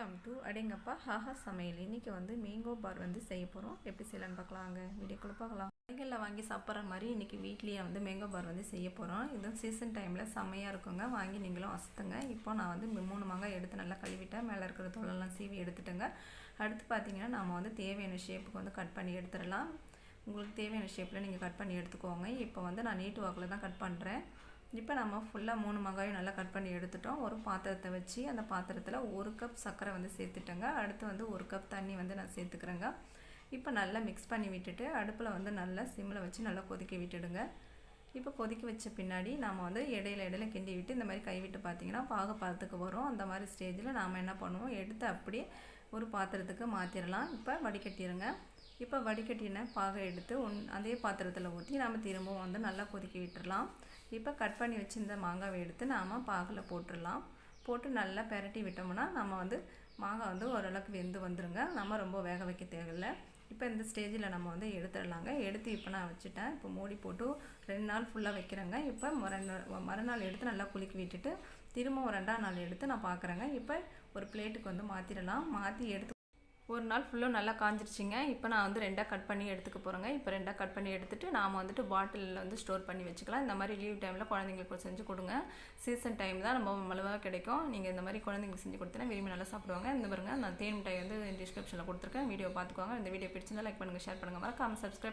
Come to அடேங்கப்பா haha சமையல். இன்றைக்கி வந்து மேங்கோ பார் வந்து செய்ய போகிறோம் எப்படி செய்யலான்னு பார்க்கலாங்க வீடியோக்குள்ளே பார்க்கலாம் கடைகளில் வாங்கி சாப்பிட்ற மாதிரி இன்றைக்கி வீட்லேயே வந்து மேங்கோ பார் வந்து செய்ய போகிறோம் இது சீசன் டைமில் செம்மையாக இருக்குங்க. வாங்கி நீங்களும் அசத்துங்க. இப்போ நான் வந்து மூணு மாங்காய் எடுத்து நல்லா கழுவிட்டேன். மேலே இருக்கிற தோலெல்லாம் சீவி எடுத்துட்டேங்க. அடுத்து பார்த்தீங்கன்னா நம்ம வந்து தேவையான ஷேப்புக்கு வந்து கட் பண்ணி எடுத்துடலாம். உங்களுக்கு தேவையான ஷேப்பில் நீங்கள் கட் பண்ணி எடுத்துக்கோங்க. இப்போ வந்து நான் நீட்டு வாக்கில் தான் கட் பண்ணுறேன் இப்போ நம்ம ஃபுல்லாக மூணு வெங்காயம் நல்லா கட் பண்ணி எடுத்துட்டோம். ஒரு பாத்திரத்தை வச்சு அந்த பாத்திரத்தில் ஒரு கப் சர்க்கரை வந்து சேர்த்துட்டேங்க. அடுத்து வந்து ஒரு கப் தண்ணி வந்து நான் சேர்த்துக்கிறேங்க. இப்போ நல்லா மிக்ஸ் பண்ணி விட்டுட்டு அடுப்பில் வந்து நல்லா சிம்மில் வச்சு நல்லா கொதிக்க விட்டுடுங்க. இப்போ கொதிக்க வச்ச பின்னாடி நாம் வந்து இடையில இடையில கிண்டி விட்டு இந்த மாதிரி கைவிட்டு பார்த்தீங்கன்னா பாக பாதத்துக்கு வரும். அந்த மாதிரி ஸ்டேஜில் நாம் என்ன பண்ணுவோம்? எடுத்து அப்படியே ஒரு பாத்திரத்துக்கு மாற்றிடலாம் இப்போ வடிகட்டிடுங்க. இப்போ வடிகட்டின பாகை எடுத்து ஒன் அதே பாத்திரத்தில் ஊற்றி நாம் திரும்பவும் வந்து நல்லா கொதிக்க விட்டுடலாம் இப்போ கட் பண்ணி வச்சுருந்த மாங்காவை எடுத்து நாம் பாகில் போட்டுடலாம் போட்டு நல்லா பெரட்டி விட்டோம்னா நம்ம வந்து மாங்காய் வந்து ஓரளவுக்கு வெந்து வந்துருங்க. நம்ம ரொம்ப வேக வைக்க தேவையில்லை. இப்போ இந்த ஸ்டேஜில் நம்ம வந்து எடுத்துடலாங்க. எடுத்து இப்போ நான் வச்சுட்டேன். இப்போ மூடி போட்டு ரெண்டு நாள் ஃபுல்லாக வைக்கிறேங்க. இப்போ மறுநாள் மறுநாள் எடுத்து நல்லா குலுக்கி விட்டுட்டு திரும்பவும் ரெண்டாம் நாள் எடுத்து நான் பார்க்குறேங்க இப்போ ஒரு பிளேட்டுக்கு வந்து மாற்றிடலாம் மாற்றி எடுத்து ஒரு நாள் ஃபுல்லும் நல்லா காஞ்சிருச்சிங்க. இப்போ நான் வந்து ரெண்டாக கட் பண்ணி எடுத்துக்க போகிறேங்க இப்போ ரெண்டாக கட் பண்ணி எடுத்துகிட்டு நாம் வந்துட்டு பாட்டிலில் வந்து ஸ்டோர் பண்ணி வச்சுக்கலாம். இந்த மாதிரி லீவ் டைமில் குழந்தைங்களுக்கு செஞ்சு கொடுங்க. சீசன் டைம் தான் நம்ம மலிவாக கிடைக்கும். நீங்கள் இந்த மாதிரி குழந்தைங்களுக்கு செஞ்சு கொடுத்தீங்கன்னா விரும்பி நல்லா சாப்பிடுவாங்க. இந்த பாருங்க நான் தேன் மிட்டாய் வந்து டிஸ்கிரிப்ஷனில் கொடுத்துருக்கேன். வீடியோ பார்த்துக்கோங்க. இந்த வீடியோ பிடிச்சிருந்தா லைக் பண்ணுங்கள் ஷேர் பண்ணுங்கள் மறக்காமல் சப்ஸ்கிரைப்